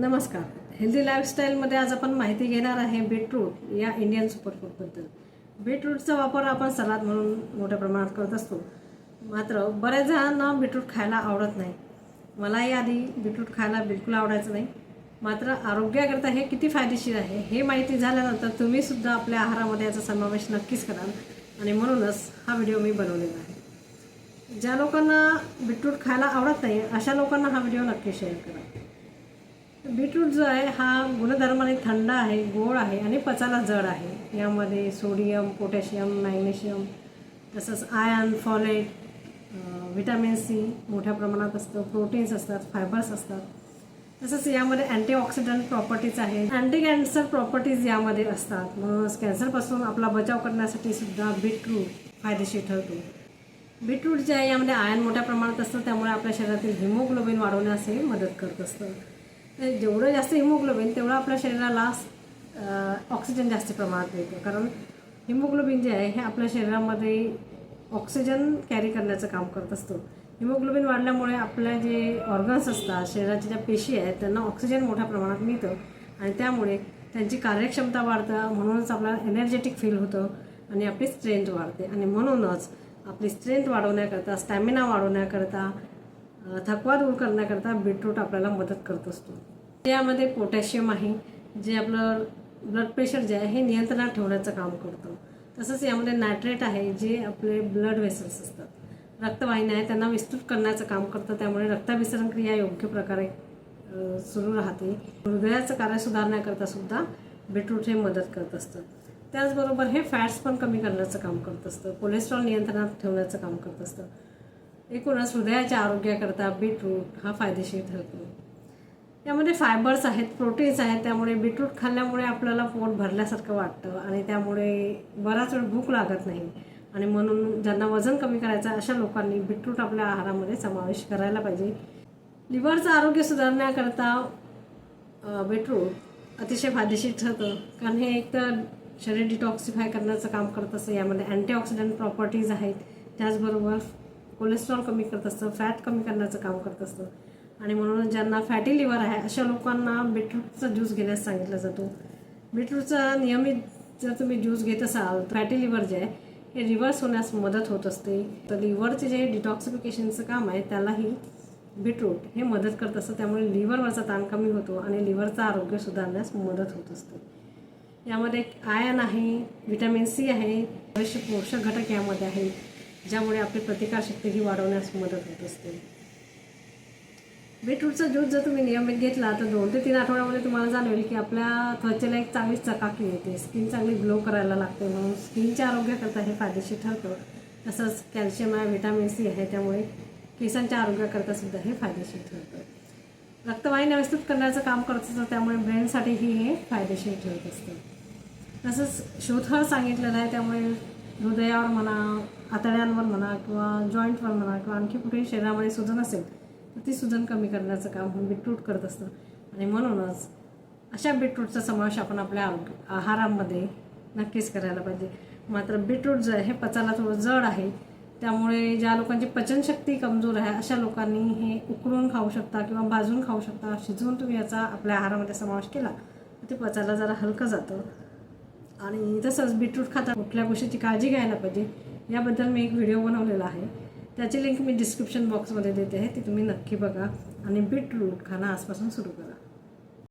नमस्कार. हेल्दी लाईफस्टाईलमध्ये आज आपण माहिती घेणार आहे बीटरूट या इंडियन सुपरफूडबद्दल बीटरूटचा वापर आपण सलाद म्हणून मोठ्या प्रमाणात करत असतो. मात्र बऱ्याच जणांना बीटरूट खायला आवडत नाही. मलाही आधी बीटरूट खायला बिलकुल आवडायचं नाही. मात्र आरोग्याकरता हे किती फायदेशीर आहे हे माहिती झाल्यानंतर तुम्हीसुद्धा आपल्या आहारामध्ये याचा समावेश नक्कीच कराल. आणि म्हणूनच हा व्हिडिओ मी बनवलेला आहे. ज्या लोकांना बीटरूट खायला आवडत नाही अशा लोकांना हा व्हिडिओ नक्की शेअर करा. बीटरूट जो आहे हा गुणधर्माने थंड आहे गोड आहे आणि पचायला जड आहे. यामध्ये सोडियम पोटॅशियम मॅग्नेशियम तसंच आयर्न फॉलेट व्हिटॅमिन सी मोठ्या प्रमाणात असतं प्रोटीन्स असतात फायबर्स असतात. तसंच यामध्ये अँटीऑक्सिडंट प्रॉपर्टीज आहेत. अँटी कॅन्सर प्रॉपर्टीज यामध्ये असतात. म्हणूनच कॅन्सरपासून आपला बचाव करण्यासाठी सुद्धा बीटरूट फायदेशीर ठरतो. बीटरूट जे आहे यामध्ये आयन मोठ्या प्रमाणात असतं त्यामुळे आपल्या शरीरातील हिमोग्लोबिन वाढवण्यासही मदत करत असतं. जेवढं जास्त हिमोग्लोबिन तेवढं आपल्या शरीराला ऑक्सिजन जास्त प्रमाणात मिळतं. कारण हिमोग्लोबिन जे आहे हे आपल्या शरीरामध्ये ऑक्सिजन कॅरी करण्याचं काम करत असतो. हिमोग्लोबिन वाढल्यामुळे आपल्या जे ऑर्गन्स असतात शरीराच्या ज्या पेशी आहेत त्यांना ऑक्सिजन मोठ्या प्रमाणात मिळतं. आणि त्यामुळे त्यांची कार्यक्षमता वाढतं म्हणूनच आपल्याला एनर्जेटिक फील होतं आणि आपली स्ट्रेंथ वाढते. आणि म्हणूनच आपली स्ट्रेंथ वाढवण्याकरता स्टॅमिना वाढवण्याकरता थकवा दूर करण्याकरता बीटरूट आपल्याला मदत करत असतो. त्यामध्ये पोटॅशियम आहे जे आपलं ब्लड प्रेशर जे आहे हे नियंत्रणात ठेवण्याचं काम करतं. तसंच यामध्ये नायट्रेट आहे जे आपले ब्लड वेसल्स असतात. रक्तवाहिन्या आहे त्यांना विस्तृत करण्याचं काम करतं. त्यामुळे रक्ताभिसरण क्रिया योग्य प्रकारे सुरू राहते. हृदयाचं कार्य सुधारण्याकरता सुद्धा बीटरूट हे मदत करत असतं. त्याचबरोबर हे फॅट्स पण कमी करण्याचं काम करत असतं. कोलेस्ट्रॉल नियंत्रणात ठेवण्याचं काम करत असतं. एकूणच हृदयाच्या आरोग्याकरता बीटरूट हा फायदेशीर ठरतो. त्यामध्ये फायबर्स आहेत प्रोटीन्स आहेत त्यामुळे बीटरूट खाल्ल्यामुळे आपल्याला पोट भरल्यासारखं वाटतं आणि त्यामुळे बराच वेळ भूक लागत नाही. आणि म्हणून ज्यांना वजन कमी करायचं अशा लोकांनी बीटरूट आपल्या आहारामध्ये समावेश करायला पाहिजे. लिव्हरचं आरोग्य सुधारण्याकरता बीटरूट अतिशय फायदेशीर ठरतं. कारण हे एक तर शरीर डिटॉक्सिफाय करण्याचं काम करत असतं. यामध्ये अँटीऑक्सिडंट प्रॉपर्टीज आहेत. त्याचबरोबर कोलेस्ट्रॉल कमी करत असतं फॅट कमी करण्याचं काम करत असतं. आणि म्हणून ज्यांना फॅटी लिव्हर आहे अशा लोकांना बीटरूटचा ज्यूस घेण्यास सांगितला जातो. बीटरूटचा नियमित जर तुम्ही ज्यूस घेत असाल फॅटी लिव्हर जे आहे हे रिव्हर्स होण्यास मदत होत असते. तर लिव्हरचे जे डिटॉक्सिफिकेशनचं काम आहे त्यालाही बीटरूट हे मदत करत असतं. त्यामुळे लिव्हरवरचा ताण कमी होतो आणि लिव्हरचं आरोग्य सुधारण्यास मदत होत असते. यामध्ये आयन आहे व्हिटॅमिन सी आहे बरेचसे पोषक घटक यामध्ये आहेत. ज्यामुळे आपली प्रतिकारशक्ती ही वाढवण्यास मदत होत असते. बीटरूटचा ज्यूस जर तुम्ही नियमित घेतला तर दोन ते तीन आठवड्यामध्ये तुम्हाला जाणवेल की आपल्या त्वचेला एक चांगली चकाकी येते. स्किन चांगली ग्लो करायला लागते म्हणून स्किनच्या आरोग्याकरता हे फायदेशीर ठरतं. तसंच कॅल्शियम आहे व्हिटॅमिन सी आहे त्यामुळे केसांच्या आरोग्याकरता सुद्धा हे फायदेशीर ठरतं. रक्तवाहिन्या विस्तृत करण्याचं काम करत असतं त्यामुळे ब्रेनसाठीही हे फायदेशीर ठरत असतं. तसंच शोथळ सांगितलेलं आहे त्यामुळे हृदयावर म्हणा आतड्यांवर म्हणा किंवा जॉईंटवर म्हणा किंवा आणखी कुठेही शरीरामध्ये सुजन असेल तर ती सुजन कमी करण्याचं काम हे बीटरूट करत असतं. आणि म्हणूनच अशा बीटरूटचा समावेश आपण आपल्या आहारामध्ये नक्कीच करायला पाहिजे. मात्र बीटरूट जे हे पचायला थोडं जड आहे. त्यामुळे ज्या लोकांची पचनशक्ती कमजोर आहे अशा लोकांनी हे उकळून खाऊ शकता किंवा भाजून खाऊ शकता शिजवून तुम्ही याचा आपल्या आहारामध्ये समावेश केला तर ते पचायला जरा हलकं जातं. आणि तसंच बीटरूट खाता कुठल्या गोष्टीची काळजी घ्यायला पाहिजे. याबद्दल मी एक व्हिडिओ बनवलेला आहे. त्याची लिंक मी डिस्क्रिप्शन बॉक्समध्ये देते आहे ती तुम्ही नक्की बघा आणि बीटरूट खाणं आजपासून सुरू करा.